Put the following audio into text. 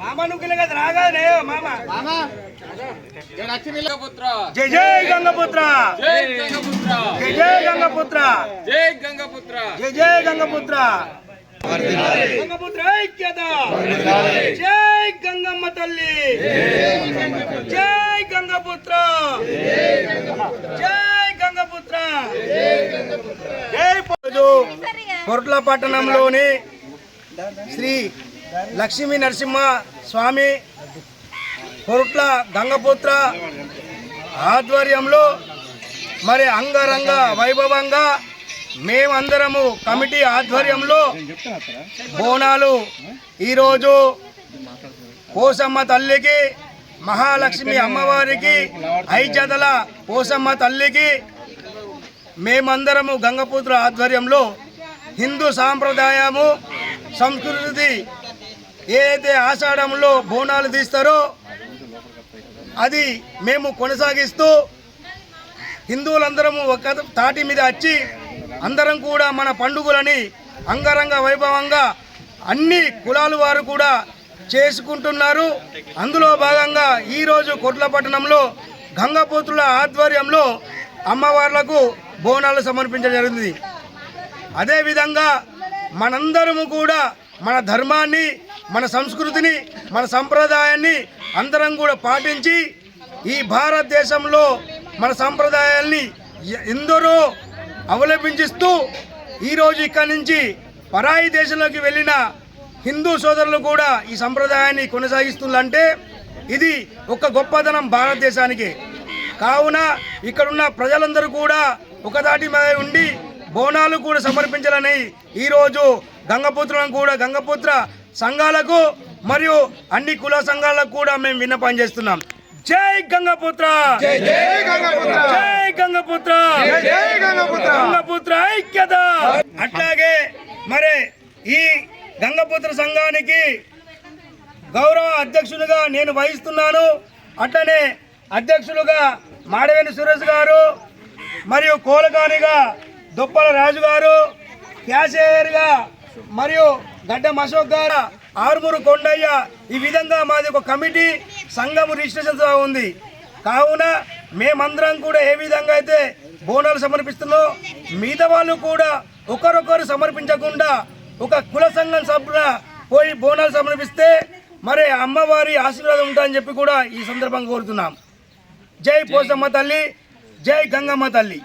మామ నువ్వు కదా రాగానే మామ. మామ గంగపుత్ర. జై జై గంగపుత్ర. జై గంగపుత్ర. జై జై జై గంగమ్మ తల్లి. జై గంగపుత్ర! జై గంగపుత్ర! జై పట్టణంలోని శ్రీ లక్ష్మీ నరసింహ స్వామి కొరుట్ల గంగపుత్ర ఆధ్వర్యంలో మరి అంగరంగ వైభవంగా మేమందరము కమిటీ ఆధ్వర్యంలో బోనాలు ఈరోజు పోసమ్మ తల్లికి మహాలక్ష్మి అమ్మవారికి ఐజదల పోసమ్మ తల్లికి మేమందరము గంగపుత్ర ఆధ్వర్యంలో హిందూ సాంప్రదాయము సంస్కృతి ఏదైతే ఆషాఢంలో బోనాలు తీస్తారో అది మేము కొనసాగిస్తూ హిందువులందరము ఒక తాటి మీద వచ్చి అందరం కూడా మన పండుగలని అంగరంగ వైభవంగా అన్ని కులాల వారు కూడా చేసుకుంటున్నారు. అందులో భాగంగా ఈరోజు కొట్లపట్టణంలో గంగపోతుల ఆధ్వర్యంలో అమ్మవార్లకు బోనాలు సమర్పించడం జరిగింది అదేవిధంగా మనందరము కూడా మన ధర్మాన్ని మన సంస్కృతిని మన సంప్రదాయాన్ని అందరం కూడా పాటించి ఈ భారతదేశంలో మన సంప్రదాయాల్ని ఎందరో అవలంబించిస్తూ ఈరోజు ఇక్కడి నుంచి పరాయి దేశంలోకి వెళ్ళిన హిందూ సోదరులు కూడా ఈ సంప్రదాయాన్ని కొనసాగిస్తుందంటే ఇది ఒక గొప్పదనం భారతదేశానికి. కావున ఇక్కడున్న ప్రజలందరూ కూడా ఒకదాటి మీద ఉండి బోనాలు కూడా సమర్పించాలని ఈరోజు గంగపుత్రులను కూడా గంగపుత్ర సంఘాలకు మరియు అన్ని కుల సంఘాలకు కూడా మేము విన్నపం చేస్తున్నాం. జై గంగపుత్ర! జై గంగపుత్ర! జై గంగపుత్ర! జై గంగపుత్ర! గంగపుత్ర ఐక్యత! అట్లాగే మరి ఈ గంగపుత్ర సంఘానికి గౌరవ అధ్యక్షులుగా నేను వహిస్తున్నాను. అట్లనే అధ్యక్షులుగా మాడవేని సురేష్ గారు మరియు కోలకానిగా దుప్పల రాజు గారు క్యాషియర్గా మరియు గడ్డం అశోక్ గారు ఆరుమూరు కొండయ్య. ఈ విధంగా మాది ఒక కమిటీ సంఘము రిజిస్ట్రేషన్ ఉంది. కావున మేమందరం కూడా ఏ విధంగా అయితే బోనాలు సమర్పిస్తున్నాం మిగతా వాళ్ళు కూడా ఒకరొకరు సమర్పించకుండా ఒక కుల సంఘం సభ్యుల పోయి బోనాలు సమర్పిస్తే మరి అమ్మవారి ఆశీర్వాదం ఉంటాయని చెప్పి కూడా ఈ సందర్భంగా కోరుతున్నాం. జై పోసమ్మ తల్లి జై గంగమ్మ తల్లి.